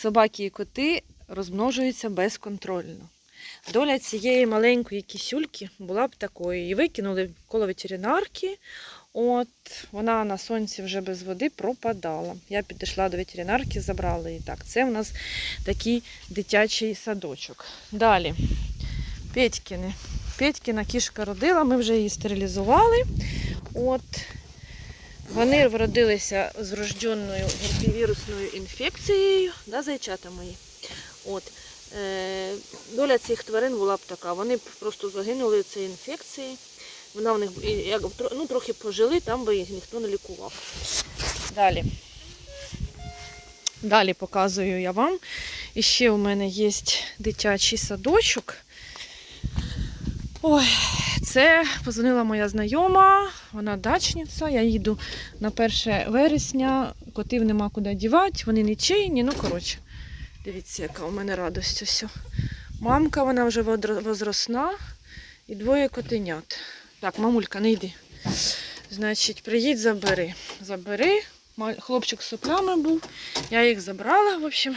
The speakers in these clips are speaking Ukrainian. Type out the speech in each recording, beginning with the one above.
собаки і коти розмножуються безконтрольно. Доля цієї маленької кісюльки була б такою. Її викинули коло ветеринарки. От вона на сонці вже без води пропадала. Я підійшла до ветеринарки, забрала її. Так, це у нас такий дитячий садочок. Далі. Петькіни. Петькіна кішка родила, ми вже її стерилізували. От. Вони вродилися з врожденною герпівірусною інфекцією, да, зайчата мої. От. Е, доля цих тварин була б така. Вони б просто загинули від цієї інфекції. Вона в них як, ну, трохи пожили, там би їх ніхто не лікував. Далі. Далі показую я вам. І ще у мене є дитячий садочок. Ой, це позвонила моя знайома, вона дачниця. Я їду на 1 вересня, котів нема куди дівати, вони нічийні. Ну, коротше, дивіться, яка у мене радость. Ось. Мамка, вона вже возросна і двоє котенят. Так, мамулька, не йди. Значить, приїдь, забери. Забери. Хлопчик з соплями був. Я їх забрала, в общем.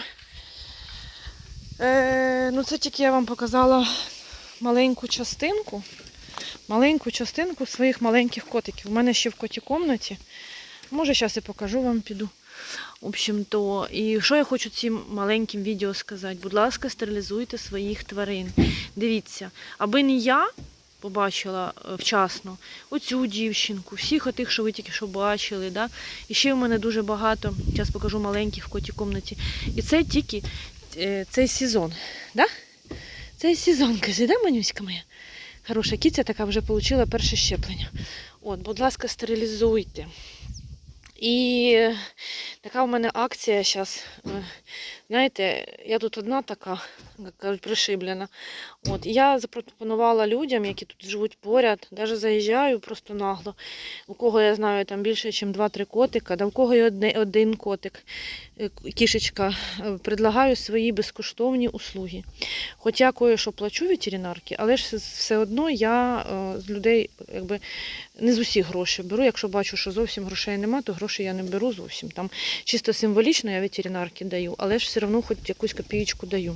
Е, ну, це тільки я вам показала маленьку частинку. Маленьку частинку своїх маленьких котиків. У мене ще в коті комнаті. Може, зараз і покажу вам піду. В общем, то, і що я хочу цим маленьким відео сказати? Будь ласка, стерилізуйте своїх тварин. Дивіться, аби не я побачила е, вчасно оцю дівчинку, всіх отих, що ви тільки що бачили. Да? І ще в мене дуже багато, зараз покажу маленьких в коті комнаті. І це тільки е, цей сезон. Да? Цей сезон, каже, да, Манюська моя? Хороша кіця така вже отримала перше щеплення. От, будь ласка, стерилізуйте. І така в мене акція зараз. Знаєте, я тут одна така, як кажуть, пришиблена. От, я запропонувала людям, які тут живуть поряд, навіть заїжджаю просто нагло. У кого я знаю там більше, ніж 2-3 котика, да у кого є один котик, е, кішечка, е, предлагаю свої безкоштовні услуги. Хоч я кое-що плачу ветеринарки, але ж все одно я е, з людей якби, не з усіх грошей беру. Якщо бачу, що зовсім грошей нема, то грошей я не беру зовсім. Там чисто символічно я ветеринарки даю, але ж все одно хоч якусь копієчку даю.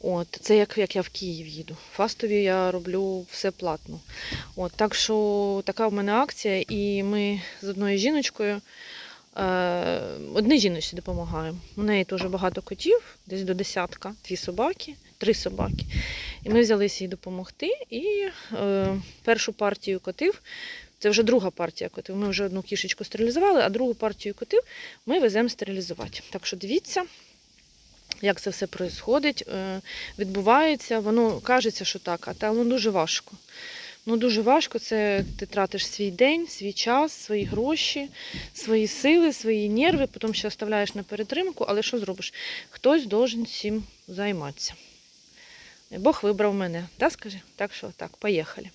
От, це як, як я в Київ їду. Фастові я роблю все платно. От, так що така в мене акція, і ми з одною жіночкою, е, одній жіночці допомагаємо. У неї теж багато котів, десь до десятка, дві собаки, три собаки. І ми взялися їй допомогти. І е, першу партію котів, це вже друга партія котів. Ми вже одну кішечку стерилізували, а другу партію котів ми веземо стерилізувати. Так що дивіться, як це все відбувається, відбувається. Воно кажеться, що так, а воно дуже важко. Ну, дуже важко. Це ти тратиш свій день, свій час, свої гроші, свої сили, свої нерви, потім ще оставляєш на перетримку, але що зробиш? Хтось должен цим займатися. Бог вибрав мене, да, скажи? Так що так, поїхали.